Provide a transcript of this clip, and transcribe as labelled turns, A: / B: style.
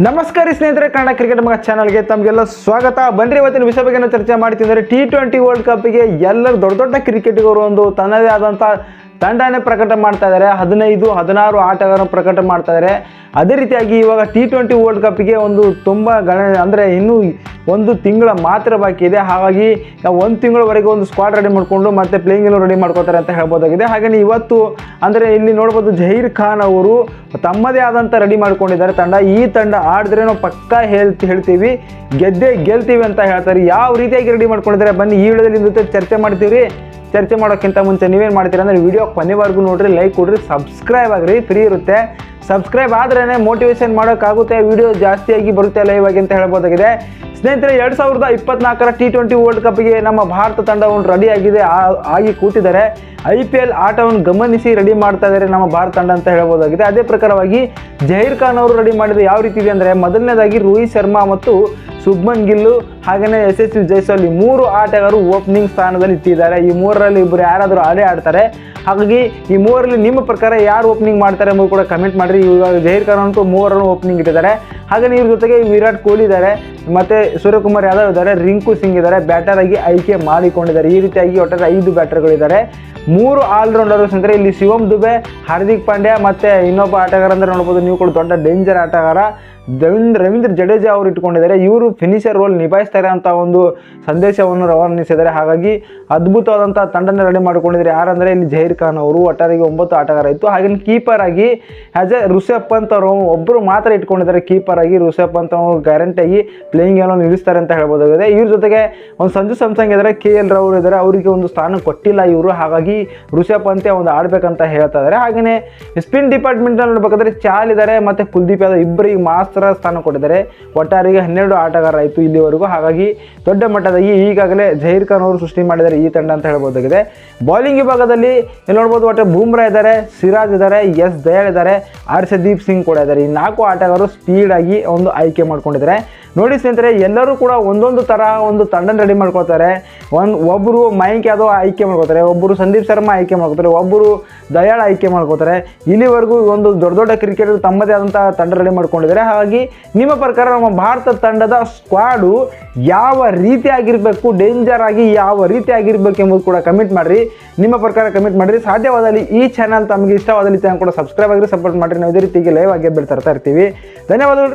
A: ನಮಸ್ಕಾರ ಸ್ನೇಹಿತರೆ, ಕನ್ನಡ ಕ್ರಿಕೆಟ್ ಮಗ ಚಾನಲ್ಗೆ ತಮಗೆಲ್ಲ ಸ್ವಾಗತ. ಬನ್ರಿ, ಇವತ್ತಿನ ವಿಷಯ ಬಗ್ಗೆ ಚರ್ಚೆ ಮಾಡ್ತಿದ್ದಾರೆ. ಟಿ ಟ್ವೆಂಟಿ ವರ್ಲ್ಡ್ ಕಪ್ಗೆ ಎಲ್ಲರೂ ದೊಡ್ಡ ದೊಡ್ಡ ಕ್ರಿಕೆಟಿಗರು ಒಂದು ತನ್ನದೇ ಆದಂಥ ತಂಡನೇ ಪ್ರಕಟ ಮಾಡ್ತಾ ಇದ್ದಾರೆ ಹದಿನೈದು, ಹದಿನಾರು ಆಟಗಾರರನ್ನು ಪ್ರಕಟ ಮಾಡ್ತಾ ಇದ್ದಾರೆ ಅದೇ ರೀತಿಯಾಗಿ ಇವಾಗ ಟಿ ಟ್ವೆಂಟಿ ವರ್ಲ್ಡ್ ಕಪ್ಗೆ ಒಂದು ತುಂಬ ಗಣ, ಅಂದರೆ ಇನ್ನೂ ಒಂದು ತಿಂಗಳ ಮಾತ್ರ ಬಾಕಿ ಇದೆ. ಹಾಗಾಗಿ ಒಂದು ತಿಂಗಳವರೆಗೆ ಒಂದು ಸ್ಕ್ವಾಡ್ ರೆಡಿ ಮಾಡಿಕೊಂಡು ಮತ್ತೆ ಪ್ಲೇಯಿಂಗ್ ಎಲ್ಲ ರೆಡಿ ಮಾಡ್ಕೋತಾರೆ ಅಂತ ಹೇಳ್ಬೋದಾಗಿದೆ. ಹಾಗೆಯೇ ಇವತ್ತು, ಅಂದರೆ ಇಲ್ಲಿ ನೋಡ್ಬೋದು ಜಹೀರ್ ಖಾನ್ ಅವರು ತಮ್ಮದೇ ಆದಂಥ ರೆಡಿ ಮಾಡ್ಕೊಂಡಿದ್ದಾರೆ. ತಂಡ, ಈ ತಂಡ ಆಡಿದ್ರೆ ನಾವು ಪಕ್ಕಾ ಹೇಳ್ತಿ, ಹೇಳ್ತೀವಿ. ಗೆದ್ದೇ ಗೆಲ್ತೀವಿ ಅಂತ ಹೇಳ್ತಾರೆ. ಯಾವ ರೀತಿಯಾಗಿ ರೆಡಿ ಮಾಡ್ಕೊಂಡಿದ್ದಾರೆ? ಬನ್ನಿ, ಈ ವಿಡಿಯೋದಲ್ಲಿ ಜೊತೆ ಚರ್ಚೆ ಮಾಡ್ತೀವಿ ಚರ್ಚೆ ಮಾಡೋಕ್ಕಿಂತ ಮುಂಚೆ ನೀವೇನು ಮಾಡ್ತೀರಾ ಅಂದರೆ ವೀಡಿಯೋ ಕೊನೆವರೆಗೂ ನೋಡಿರಿ ಲೈಕ್ ಕೊಡ್ರಿ ಸಬ್ಸ್ಕ್ರೈಬ್ ಆಗಿರಿ ಫ್ರೀ ಇರುತ್ತೆ. ಸಬ್ಸ್ಕ್ರೈಬ್ ಆದ್ರೇ ಮೋಟಿವೇಶನ್ ಮಾಡೋಕ್ಕಾಗುತ್ತೆ ವಿಡಿಯೋ ಜಾಸ್ತಿಯಾಗಿ ಬರುತ್ತೆ ಲೈವ್ ಅಂತ ಹೇಳ್ಬೋದಾಗಿದೆ. ಸ್ನೇಹಿತರೆ, ಎರಡು ಸಾವಿರದ ಇಪ್ಪತ್ನಾಲ್ಕರ ಟಿ ಟ್ವೆಂಟಿ ವರ್ಲ್ಡ್ ಕಪ್ಗೆ ನಮ್ಮ ಭಾರತ ತಂಡವನ್ನು ರೆಡಿ ಆಗಿದೆ, ಆ- ಆಗಿ ಕೂತಿದ್ದಾರೆ. ಐ ಪಿ ಎಲ್ ಆಟವನ್ನು ಗಮನಿಸಿ ರೆಡಿ ಮಾಡ್ತಾ ಇದ್ದಾರೆ ನಮ್ಮ ಭಾರತ ತಂಡ ಅಂತ ಹೇಳ್ಬೋದಾಗಿದೆ. ಅದೇ ಪ್ರಕಾರವಾಗಿ ಜಹೀರ್ ಖಾನ್ ಅವರು ರೆಡಿ ಮಾಡಿದ ಯಾವ ರೀತಿ ಇದೆ ಅಂದರೆ, ಮೊದಲನೇದಾಗಿ ರೋಹಿತ್ ಶರ್ಮಾ ಮತ್ತು ಶುಭ್ಮನ್ ಗಿಲ್ಲು ಹಾಗೆಯೇ ಎಸ್ ಜೈಸ್ವಾಲ್ ಈ ಮೂರು ಆಟಗಾರರು ಓಪನಿಂಗ್ ಸ್ಥಾನದಲ್ಲಿ ಇಟ್ಟಿದ್ದಾರೆ. ಈ ಮೂರರಲ್ಲಿ ಇಬ್ಬರು ಯಾರಾದರೂ ಆಡೇ ಆಡ್ತಾರೆ. ಹಾಗಾಗಿ ಈ ಮೂವರಲ್ಲಿ ನಿಮ್ಮ ಪ್ರಕಾರ ಯಾರು ಓಪನಿಂಗ್ ಮಾಡ್ತಾರೆ ಎಂಬುದು ಕೂಡ ಕಮೆಂಟ್ ಮಾಡಿರಿ. ಇವಾಗ ಜಹೀರ್ ಖಾನ್ ಅಂತೂ ಮೂವರನ್ನು ಓಪನಿಂಗ್ ಇಟ್ಟಿದ್ದಾರೆ. ಹಾಗೆಯೇ ಇವ್ರ ಜೊತೆಗೆ ವಿರಾಟ್ ಕೊಹ್ಲಿ ಇದ್ದಾರೆ. ಮತ್ತು ಸೂರ್ಯಕುಮಾರ್ ಯಾದವ್ ಇದ್ದಾರೆ. ರಿಂಕು ಸಿಂಗ್ ಇದ್ದಾರೆ. ಬ್ಯಾಟರ್ ಆಗಿ ಆಯ್ಕೆ ಮಾಡಿಕೊಂಡಿದ್ದಾರೆ. ಈ ರೀತಿಯಾಗಿ ಒಟ್ಟಾರೆ ಐದು ಬ್ಯಾಟರ್ಗಳಿದ್ದಾರೆ ಮೂರು ಆಲ್ರೌಂಡರ್ಸ್ ಅಂದರೆ ಇಲ್ಲಿ ಶಿವಮ್ ದುಬೆ, ಹಾರ್ದಿಕ್ ಪಾಂಡ್ಯ ಮತ್ತು ಇನ್ನೊಬ್ಬ ಆಟಗಾರ ಅಂದರೆ ನೋಡ್ಬೋದು, ನೀವು ಕೂಡ ದೊಡ್ಡ ಡೇಂಜರ್ ಆಟಗಾರ. ರವೀಂದ್ರ ರವೀಂದ್ರ ಜಡೇಜಾ ಅವರು ಇಟ್ಕೊಂಡಿದ್ದಾರೆ. ಇವರು ಫಿನಿಷರ್ ರೋಲ್ ನಿಭಾಯಿಸ್ತಾರೆ ಅಂತ ಒಂದು ಸಂದೇಶವನ್ನು ರವಾನಿಸಿದ್ದಾರೆ. ಹಾಗಾಗಿ ಅದ್ಭುತವಾದಂಥ ತಂಡನ ರೆಡಿ ಮಾಡಿಕೊಂಡಿದ್ದಾರೆ. ಯಾರಂದರೆ ಇಲ್ಲಿ ಜಹೀರ್ ಖಾನ್ ಅವರು ಒಟ್ಟಾರೆಗೆ ಒಂಬತ್ತು ಆಟಗಾರ ಇತ್ತು. ಹಾಗೆ ಕೀಪರ್ ಆಗಿ ಆ್ಯಸ್ ಎ ಋಷಭ್ ಪಂತ್ ಅವರು ಒಬ್ಬರು ಮಾತ್ರ ಇಟ್ಕೊಂಡಿದ್ದಾರೆ. ಕೀಪರ್ ಆಗಿ ಋಷಭ್ ಪಂತ್ ಅವರು ಗ್ಯಾರಂಟಿಯಾಗಿ ಪ್ಲೇಯಿಂಗ್ ಏನೋ ನಿಲ್ಲಿಸ್ತಾರೆ ಅಂತ ಹೇಳ್ಬೋದಾಗಿದೆ. ಇವ್ರ ಜೊತೆಗೆ ಒಂದು ಸಂಜು ಸಂಸಂಗ್ ಇದ್ದಾರೆ ಕೆ ಎಲ್ ರಾವ್ ಇದ್ದಾರೆ ಅವರಿಗೆ ಒಂದು ಸ್ಥಾನ ಕೊಟ್ಟಿಲ್ಲ ಇವರು. ಹಾಗಾಗಿ ಋಷಭ್ ಪಂತೆ ಒಂದು ಆಡಬೇಕಂತ ಹೇಳ್ತಾ ಇದ್ದಾರೆ ಹಾಗೆಯೇ ಸ್ಪಿನ್ ಡಿಪಾರ್ಟ್ಮೆಂಟ್ ನೋಡ್ಬೇಕಾದ್ರೆ ಚಾಲ್ ಇದ್ದಾರೆ ಮತ್ತು ಕುಲ್ದೀಪ್ ಯಾದವ್ ಇಬ್ಬರಿಗೆ ಮಾತ್ರ ಸ್ಥಾನ ಕೊಟ್ಟಿದ್ದಾರೆ. ಒಟ್ಟಾರಿಗೆ ಹನ್ನೆರಡು ಆಟಗಾರರಾಯಿತು ಇಲ್ಲಿವರೆಗೂ. ಹಾಗಾಗಿ ದೊಡ್ಡ ಮಟ್ಟದಲ್ಲಿ ಈಗಾಗಲೇ ಜಹೀರ್ ಖಾನ್ ಅವರು ಸೃಷ್ಟಿ ಮಾಡಿದ್ದಾರೆ ಈ ತಂಡ ಅಂತ ಹೇಳ್ಬೋದಾಗಿದೆ. ಬೌಲಿಂಗ್ ವಿಭಾಗದಲ್ಲಿ ಇಲ್ಲಿ ನೋಡ್ಬೋದು ಒಟ್ಟೆ ಬೂಮ್ರಾ ಇದ್ದಾರೆ, ಸಿರಾಜ್ ಇದ್ದಾರೆ, ಎಸ್ ದಯಾಳ್ ಇದ್ದಾರೆ ಹರ್ಷದೀಪ್ ಸಿಂಗ್ ಕೂಡ ಇದ್ದಾರೆ. ಈ ನಾಲ್ಕು ಆಟಗಾರರು ಸ್ಪೀಡಾಗಿ ಒಂದು ಆಯ್ಕೆ ಮಾಡ್ಕೊಂಡಿದ್ದಾರೆ. ನೋಡಿ ಸ್ನೇಹಿತರೆ, ಎಲ್ಲರೂ ಕೂಡ ಒಂದೊಂದು ಥರ ಒಂದು ತಂಡನ ರೆಡಿ ಮಾಡ್ಕೊಳ್ತಾರೆ. ಒಂದು ಒಬ್ಬರು ಮಯಂಕ್ ಯಾದವ್ ಆಯ್ಕೆ ಮಾಡ್ಕೋತಾರೆ ಒಬ್ಬರು ಸಂದೀಪ್ ಶರ್ಮಾ ಆಯ್ಕೆ ಮಾಡ್ಕೋತಾರೆ ಒಬ್ಬರು ದಯಾಳ್ ಆಯ್ಕೆ ಮಾಡ್ಕೋತಾರೆ ಇಲ್ಲಿವರೆಗೂ ಒಂದು ದೊಡ್ಡ ದೊಡ್ಡ ಕ್ರಿಕೆಟರ್ ತಮ್ಮದೇ ಆದಂಥ ತಂಡ ರೆಡಿ ಮಾಡ್ಕೊಂಡಿದ್ದಾರೆ. ಹಾಗಾಗಿ ನಿಮ್ಮ ಪ್ರಕಾರ ನಮ್ಮ ಭಾರತ ತಂಡದ ಸ್ಕ್ವಾಡು ಯಾವ ರೀತಿ ಆಗಿರಬೇಕು ಡೇಂಜರ್ ಆಗಿ ಯಾವ ರೀತಿ ಆಗಿರಬೇಕು ಎಂಬುದು ಕೂಡ ಕಮೆಂಟ್ ಮಾಡಿರಿ. ನಿಮ್ಮ ಪ್ರಕಾರ ಕಮೆಂಟ್ ಮಾಡಿರಿ. ಸಾಧ್ಯವಾದಲ್ಲಿ ಈ ಚಾನಲ್ ತಮಗೆ ಇಷ್ಟವಾದಲ್ಲಿ ಕೂಡ ಸಬ್ಸ್ಕ್ರೈಬ್ ಆಗಿರಿ ಸಪೋರ್ಟ್ ಮಾಡಿರಿ. ನಾವು ಇದೇ ರೀತಿಗೆ ಲೈವ್ ಆಗಿ ಬೀಳ್ತಾ ಇರ್ತೀವಿ. ಧನ್ಯವಾದಗಳು.